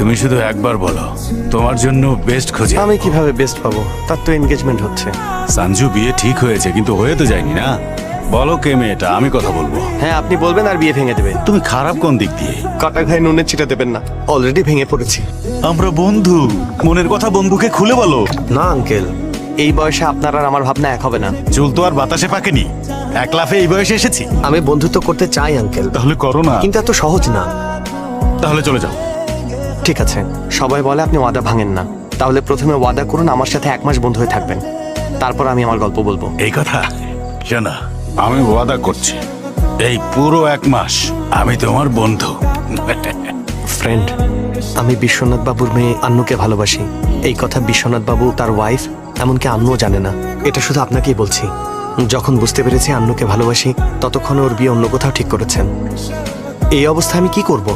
তুমি শুধু একবার বলো তোমার জন্য বেস্ট খুঁজে আমি কীভাবে বেস্ট পাবো? তার তো এনগেজমেন্ট হচ্ছে। সঞ্জু বিয়ে ঠিক হয়েছে কিন্তু হয়ে তো যায়নি না? বলো কে মেয়েটা আমি কথা বলব। হ্যাঁ আপনি বলবেন আর বিয়ে ভেঙে দেবে। তুমি খারাপ কোন দিক দিয়ে? কটা ঘায়ে নুনের ছিটা দেবেন না। অলরেডি ভেঙে পড়েছি। আমরা বন্ধু মনের কথা বন্ধুকে খুলে বলো। না আঙ্কেল এই বয়সে আপনার আর আমার ভাবনা এক হবে না। চুল তো আর বাতাসে পাকেনি। এক লাফে এই বয়সে এসেছি। আমি বন্ধুত্ব করতে চাই আঙ্কেল তাহলে করো না। কিন্তু এত সহজ না। তাহলে চলে যাও। ঠিক আছে সবাই বলে আপনি ওয়াদা ভাঙেন না। তাহলে প্রথমে ওয়াদা করুন আমার সাথে এক মাস বন্ধু হয়ে থাকবেন। তারপর আমি আমার গল্প বলব। এই কথা? শোনা আমি ওয়াদা করছি। এই পুরো এক মাস আমি তোমার বন্ধু। ফ্রেন্ড আমি বিশ্বনাথ বাবুর মেয়ে আন্নুকে ভালোবাসি। এই কথা বিশ্বনাথ বাবু তার ওয়াইফ এমনকি আন্নুও জানে না। এটা শুধু আপনাকেই বলছি। যখন বুঝতে পেরেছি আন্নুকে ভালোবাসি ততক্ষণ ওর বিয়ে অন্য কোথাও ঠিক করেছেন। এই অবস্থায় আমি কি করব?